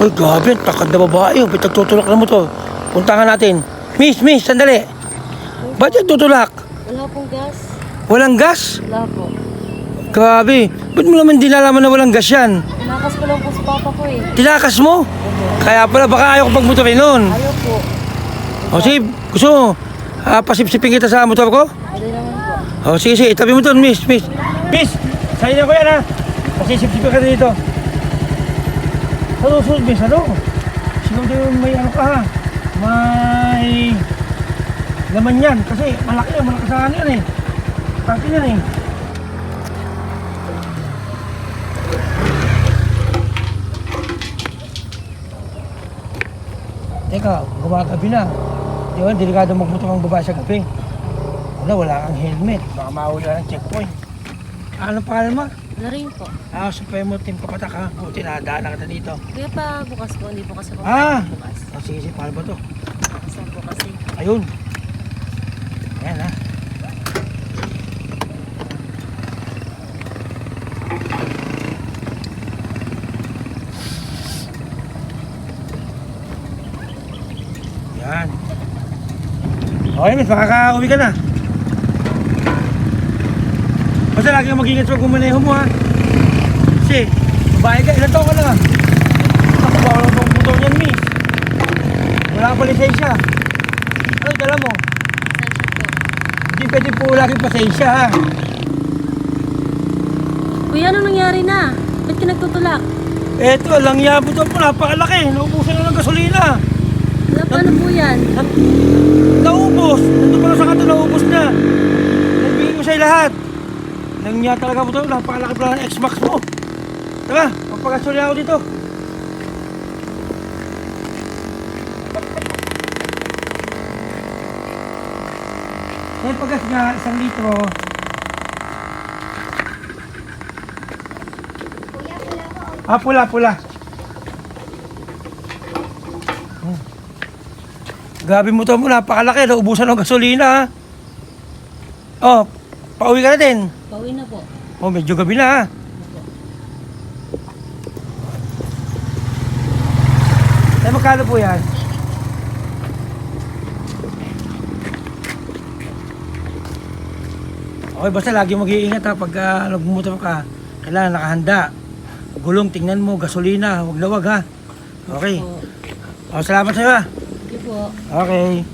Uy, grabe, takad na babae. Oh. Ba't nagtutulak na mo to? Puntahan natin. Miss, miss, sandali. Ba't nagtutulak? Wala pong gas. Walang gas? Wala po. Grabe. Ba't mo naman di nalaman na walang gas yan? Tinakas ko lang po sa papa ko eh. Tinakas mo? Kaya pala, baka ayaw ko pagmotorin nun. Ayaw po. O sige, gusto mo, ah, pasipsipin kita sa motor ko? Pwede naman po. O sige, sige, itabi mo doon, miss, miss. Miss, sa'yo na ko yan ha. Pasisipsipin ka dito. Sa susunod, miss, ano? Siguro din may ano ka. May laman yan. Kasi malaki yan, malaki sa ano eh. Tangki yan eh. Teka, gumagabi na. Di ba, delikado magmotor ang babae sa gabi. Wala, wala kang helmet. Baka mahuli ka ng checkpoint. Ano pangalan mo? Wala rin po. Ah, supay mo, team kapatak ha. Buti na, daan kita dito. Kaya pa bukas po, hindi po kasi po Ah! bukas. Oh, sige, sige, paano ba to? Saan po kasi? Ayun. Ayan ha. Yan. Okay, miss, makaka-uwi ka na. Basta lagi kang mag-ingat sa gumaneho mo ha. Kasi, babae ka, ilan taon ka lang ha? Ako, bawal ang pagbuto niyan, miss. Wala pa lisensya. Ano dala mo? Hindi pwede po lagi pasensya ha. Kuya, ano nangyari na? Ba't ka nagtutulak? Eto, lang yabo to po, napakalaki. Naubusan na ng gasolina. Wala pa na po yan. Na- naubos. Nandun pala sa kanto, naubos na. Nagbigay ko sa'yo lahat. Nangya talaga po to, napakalaki pala ng X-Max mo. Tara, magpagasolina ako dito. May pagas nga, isang litro. Ah, pula, pula. Hmm. Grabe mo to mo, napakalaki. Naubusan ng gasolina. Oh, pauwi ka na din. Pauwi na po. Oh, medyo gabi na ha. Eh, magkano po yan? Okay, basta lagi mag-iingat ha pag uh, nagmumotor ka. Kailangan nakahanda. Gulong, tingnan mo, gasolina, huwag na ha. Okay. Po. Oh, salamat sa'yo ha. Sige po. Okay.